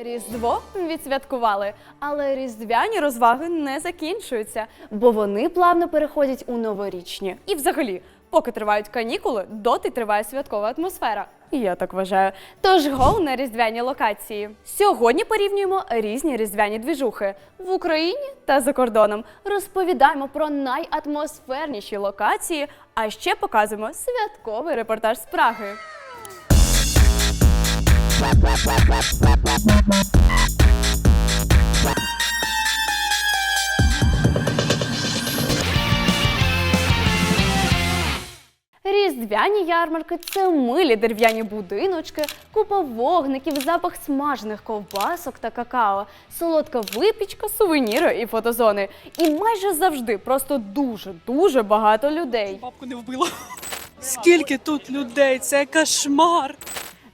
Різдво відсвяткували, але різдвяні розваги не закінчуються, бо вони плавно переходять у новорічні. І взагалі, поки тривають канікули, доти триває святкова атмосфера. Я так вважаю. Тож гоу на різдвяні локації. Сьогодні порівнюємо різні різдвяні двіжухи в Україні та за кордоном. Розповідаємо про найатмосферніші локації, а ще показуємо святковий репортаж з Праги. Різдвяні ярмарки це милі дерев'яні будиночки, купа вогників, запах смажених ковбасок та какао, солодка випічка, сувеніри і фотозони. І майже завжди просто дуже дуже багато людей. Бабку не вбила. Скільки тут людей? Це кошмар.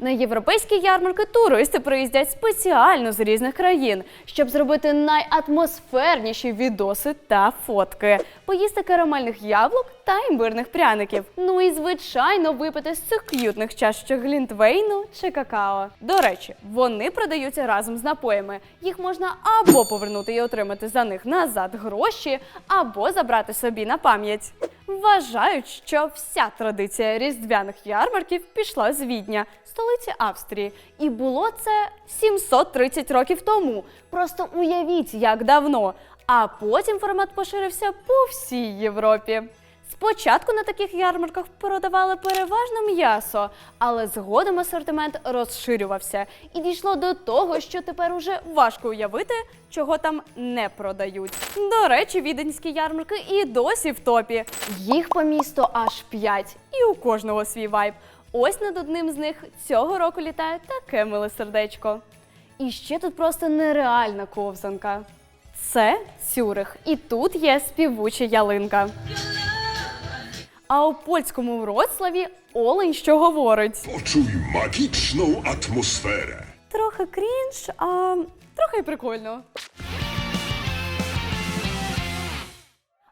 На європейські ярмарки туристи приїздять спеціально з різних країн, щоб зробити найатмосферніші відоси та фотки, поїсти карамельних яблук та імбирних пряників. Ну і звичайно випити з цих к'ютних чашечок глінтвейну чи какао. До речі, вони продаються разом з напоями. Їх можна або повернути і отримати за них назад гроші, або забрати собі на пам'ять. Вважають, що вся традиція різдвяних ярмарків пішла з Відня, столиці Австрії, і було це 730 років тому. Просто уявіть, як давно. А потім формат поширився по всій Європі. Спочатку на таких ярмарках продавали переважно м'ясо, але згодом асортимент розширювався і дійшло до того, що тепер уже важко уявити, чого там не продають. До речі, віденські ярмарки і досі в топі. Їх по місту аж п'ять, і у кожного свій вайб. Ось над одним з них цього року літає таке миле сердечко. І ще тут просто нереальна ковзанка. Це Цюрих, і тут є співуча ялинка. А у польському Вроцлаві олень що говорить. Poczuj magiczną atmosferę. Трохи крінж, а трохи й прикольно.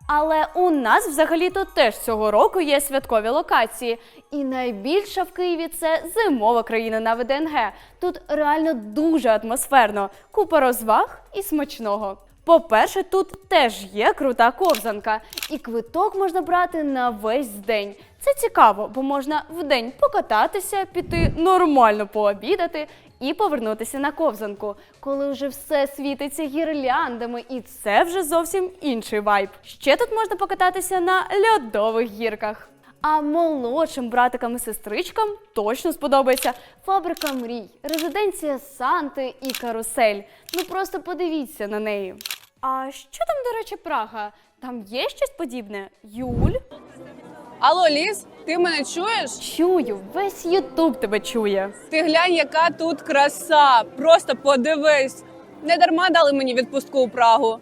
Але у нас взагалі-то теж цього року є святкові локації. І найбільша в Києві це зимова країна на ВДНГ. Тут реально дуже атмосферно, купа розваг і смачного. По-перше, тут теж є крута ковзанка, і квиток можна брати на весь день. Це цікаво, бо можна вдень покататися, піти нормально пообідати і повернутися на ковзанку, коли вже все світиться гірляндами, і це вже зовсім інший вайб. Ще тут можна покататися на льодових гірках. А молодшим братикам і сестричкам точно сподобається фабрика мрій, резиденція Санти і карусель. Ну просто подивіться на неї. А що там, до речі, Прага? Там є щось подібне? Юль? Алло, Ліз, ти мене чуєш? Чую, весь Ютуб тебе чує. Ти глянь, яка тут краса. Просто подивись. Не дарма дали мені відпустку у Прагу.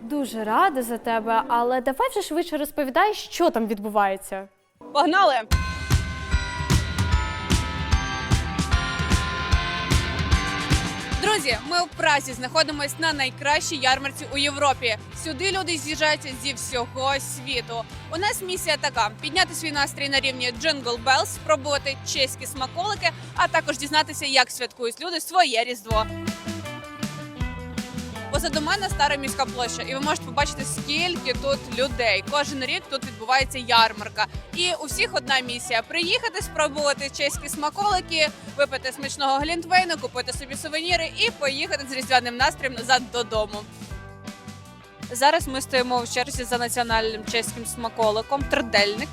Дуже рада за тебе, але давай вже швидше розповідай, що там відбувається. Погнали! Друзі, ми в Празі знаходимося на найкращій ярмарці у Європі. Сюди люди з'їжджаються зі всього світу. У нас місія така: підняти свій настрій на рівні Джингл Bells, спробувати чеські смаколики, а також дізнатися, як святкують люди своє різдво. Позаду мене стара міська площа, і ви можете побачити, скільки тут людей. Кожен рік тут відбувається ярмарка. І у всіх одна місія: приїхати, спробувати чеські смаколики, випити смачного глінтвейну, купити собі сувеніри і поїхати з різдвяним настроєм назад додому. Зараз ми стоїмо в черзі за національним чеським смаколиком тридельник.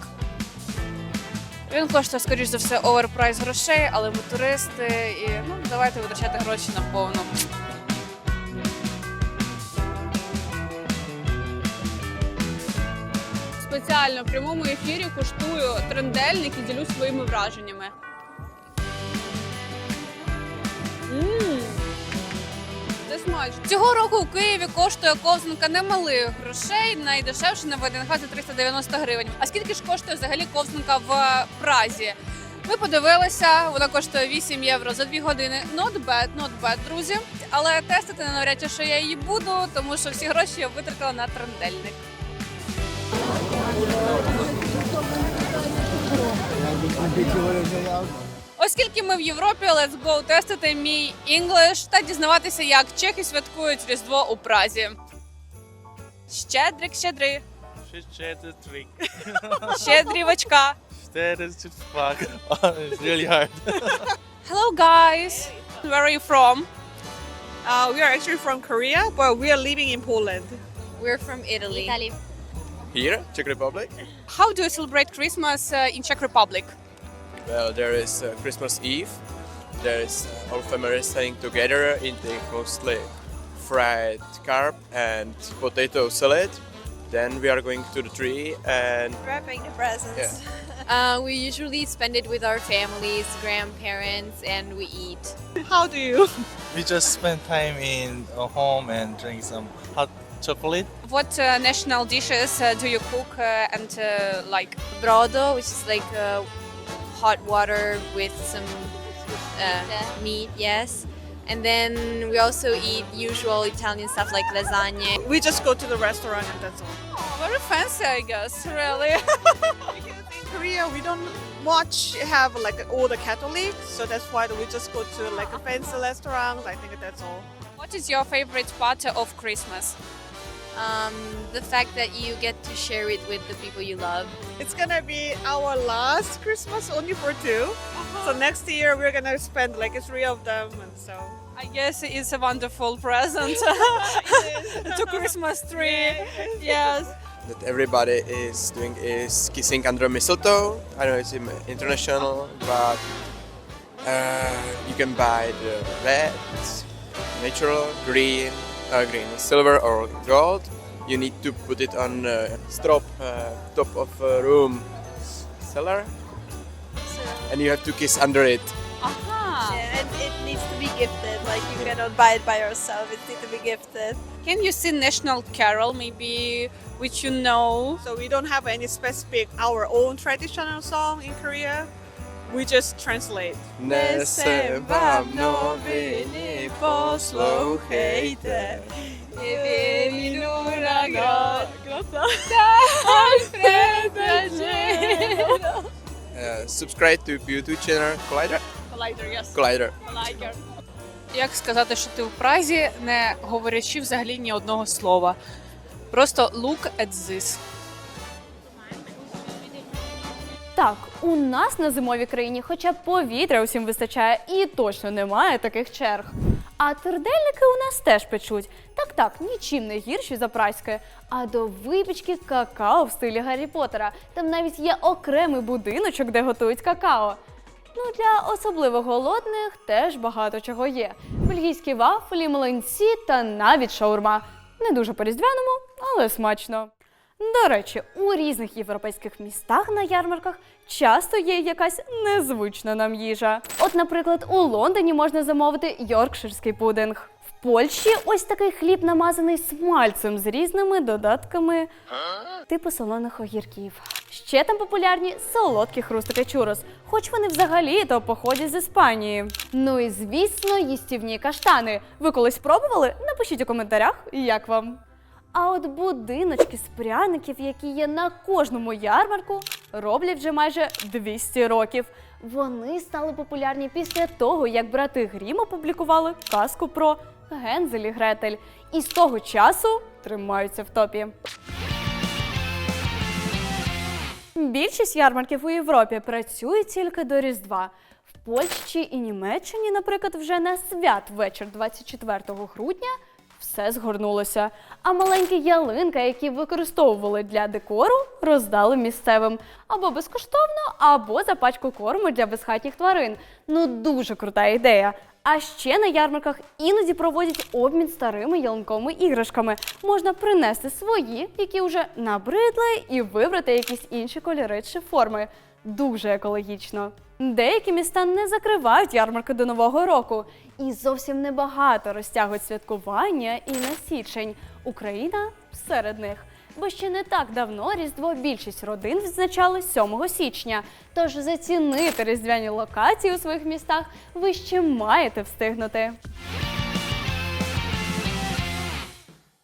Він коштує, скоріш за все, оверпрайс грошей, але ми туристи і ну давайте витрачати гроші на повну. Спеціально в прямому ефірі куштую трендельник і ділюсь своїми враженнями. Мм, Це смачно. Цього року у Києві коштує ковзанка немалих грошей, найдешевше на ВДНГ за 390 гривень. А скільки ж коштує взагалі ковзанка в Празі? Ми подивилися, вона коштує 8 євро за 2 години. Not bad, not bad, друзі. Але тестити навряд чи що я її буду, тому що всі гроші я витратила на трендельник. Оскільки ми в Європі, let's go тестити мій English та дізнаватися, як чехи святкують Різдво у Празі. Щедрик, щедрий, Shit, trick. щедрівочка. That is just fuck. it's really hard. Hello guys, where are you from? Uh, we are actually from Korea, but we are living in Poland. We're from Italy. Here, Czech Republic. How do you celebrate Christmas uh, in Czech Republic? Well, there is uh, Christmas Eve. There is uh, all family staying together, eating mostly fried carp and potato salad. Then we are going to the tree and wrapping the presents. Yeah. Uh, we usually spend it with our families, grandparents, and we eat. How do you? we just spend time in a home and drink some hot chocolate. What uh, national dishes uh, do you cook uh, and uh, like? Brodo, which is like uh, hot water with some uh, meat, yes. And then we also eat usual Italian stuff like lasagna. We just go to the restaurant and that's all. Oh, very fancy, I guess. Really. In Korea, we don't much have like all the Catholics, so that's why we just go to like a fancy restaurant. I think that's all. what is your favorite part of Christmas? Um, the fact that you get to share it with the people you love. It's gonna be our last Christmas only for 2 So next year we're gonna spend like three of them, and so. I guess it's a wonderful present to Christmas tree. Yes. that everybody is doing is kissing under mistletoe. I know it's international, but uh, you can buy the red, natural, green, uh, green, silver or gold. You need to put it on uh, strop uh, top of a room cellar, and you have to kiss under it. Aha. and it needs to be gifted. Like you cannot buy it by yourself. It needs to be gifted. Can you sing national carol, maybe which you know? So we don't have any specific our own traditional song in Korea. We just translate. Nesem vám noviny, poslouchejte. Uh, subscribe to YouTube channel Collider. Collider, yes. Collider. Collider. Як сказати, що ти в Празі, не говорячи взагалі ні одного слова. Просто look at this. Так, у нас на зимовій країні хоча повітря усім вистачає і точно немає таких черг. А твердельники у нас теж печуть. Так так, нічим не гірші за праське. А до випічки какао в стилі Гаррі Поттера. Там навіть є окремий будиночок, де готують какао. Ну, для особливо голодних теж багато чого є: бельгійські вафлі, млинці та навіть шаурма. Не дуже по-різдвяному, але смачно. До речі, у різних європейських містах на ярмарках часто є якась незвична нам їжа. От, наприклад, у Лондоні можна замовити йоркширський пудинг. В Польщі ось такий хліб намазаний смальцем з різними додатками типу солоних огірків. Ще там популярні солодкі хрустики чурос, хоч вони взагалі то походять з Іспанії. Ну і звісно, їстівні каштани. Ви колись пробували? Напишіть у коментарях, як вам. А от будиночки з пряників, які є на кожному ярмарку, роблять вже майже 200 років. Вони стали популярні після того, як брати Грім опублікували казку про Гензель і Гретель. І з того часу тримаються в топі. Більшість ярмарків у Європі працює тільки до Різдва. В Польщі і Німеччині, наприклад, вже на святвечір 24 грудня все згорнулося. А маленькі ялинки, які використовували для декору, роздали місцевим або безкоштовно, або за пачку корму для безхатніх тварин. Ну дуже крута ідея. А ще на ярмарках іноді проводять обмін старими ялинковими іграшками. Можна принести свої, які вже набридли, і вибрати якісь інші кольори чи форми. Дуже екологічно. Деякі міста не закривають ярмарки до нового року, і зовсім небагато розтягують святкування і на січень. Україна серед них. Бо ще не так давно Різдво більшість родин відзначали 7 січня. Тож зацінити різдвяні локації у своїх містах ви ще маєте встигнути.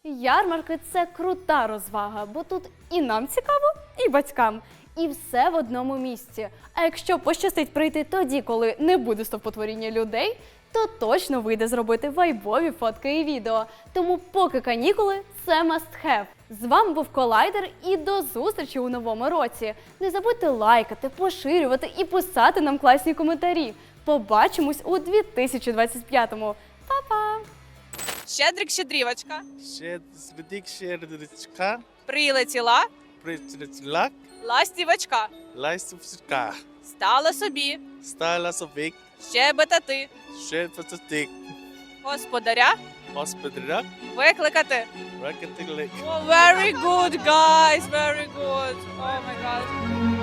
Ярмарки це крута розвага, бо тут і нам цікаво, і батькам. І все в одному місці. А якщо пощастить прийти тоді, коли не буде стовпотворіння людей, то точно вийде зробити вайбові фотки і відео. Тому поки канікули це must have. З вами був Колайдер і до зустрічі у новому році. Не забудьте лайкати, поширювати і писати нам класні коментарі. Побачимось у 2025-му. Па-па! Щедрик, щедрівочка. Шедик шердичка, Прилетіла причлак, ластівочка. лайсувська, Стала собі стала совик, щебетати. шедпатик, Господаря господаря, викликати. ракетилик. Oh, very good, guys. Very good. Oh my god.